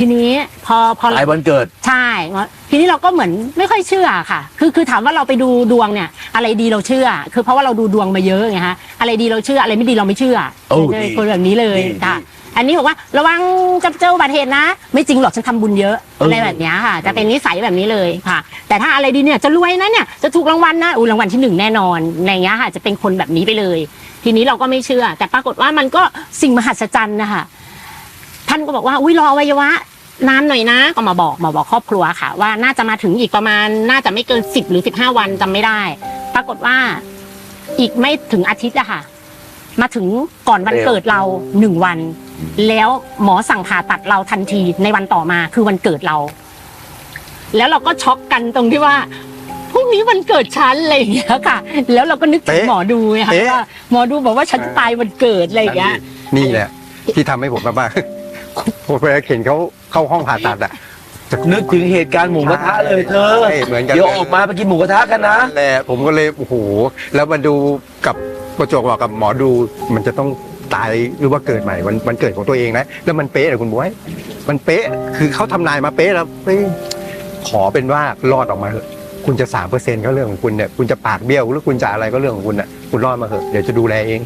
ทีนี้พอพอตายวันเกิด ใช่ทีนี้เราก็เหมือนไม่ค่อยเชื่อค่ะ คือคือถามว่าเราไปดูดวงเนี่ย อะไรดีเราเชื่อ คือเพราะว่าเราดูดวงมาเยอะไงฮะอะไรดีเราเชื่ออะไรไม่ดีเราไม่เชื่อโอ้จะดีคนแบบนี้เลยดีค่ะ ดีอันนี้บอกว่าระวังจะเจออุบัติเหตุนะ ไม่จริงหรอกฉันทำบุญเยอะเอออ อะไรแบบเนี้ยค่ะ จะเป็นนิสัยแบบนี้เลยค่ะ แต่ถ้าอะไรดีเนี่ยจะรวยนะเนี่ยจะถูกรางวัลนะอุ้รางวัลที่หนึ่งแน่นอนในเงี้ยค่ะ จะเป็นคนแบบนี้ไปเลย ทีนี้เราก็ไม่เชื่อ แต่ปรากฏว่ามันก็สิ่งมหัศจรรย์นะคะ ท่านก็บอกว่าอุ้ยรออวัยวะ นานหน่อยนะก็มาบอกมาบอกครอบครัวค่ะ ว่าน่าจะมาถึงอีกประมาณน่าจะไม่เกินสิบหรือสิบห้าวันจำไม่ได้ ปรากฏว่าอีกไม่ถึงอาทิตย์อะค่ะ มาถึงก่อนวันเร็วเกิดเราหนึ่งวัน แล้วหมอสั่งผ่าตัดเราทันทีในวันต่อมาคือวันเกิดเรา แล้วเราก็ช็อกกันตรงที่ว่าพรุ่งนี้วันเกิดฉันอะไรอย่างเงี้ยค่ะ แล้วเราก็นึกถึงเป๊ะหมอดูไงค่ะเป๊ะว่าหมอดูบอกว่าฉันจะตายวันเกิดอะไรอย่างเงี้ยนี่แหละที่ทำให้ผมแบบว่าผม เวลาเห็นเขาเข้าห้องผ่าตัดอะนึกถึงเหตุการณ์หมูกระทะเลยเธอ ใช่เหมือนกันเดี๋ยวออกมาไปกินหมูกระทะกันนะนั่นแหละผมก็เลยโอ้โหแล้วมาดูกับประจวบบอกกับหมอดูมันจะต้องตายหรือว่าเกิดใหม่วันวันเกิดของตัวเองนะแล้วมันเป๊ะเลยคุณบวยมันเป๊ะคือเขาทำนายมาเป๊ะแล้วเฮ้ยขอเป็นว่ารอดออกมาเถอะคุณจะสามเปอร์เซ็นก็เรื่องของคุณเนี่ยคุณจะปากเบี้ยวหรือคุณจะอะไรก็เรื่องของคุณน่ะคุณรอดมาเถอะเดี๋ยวจะดูแลเอง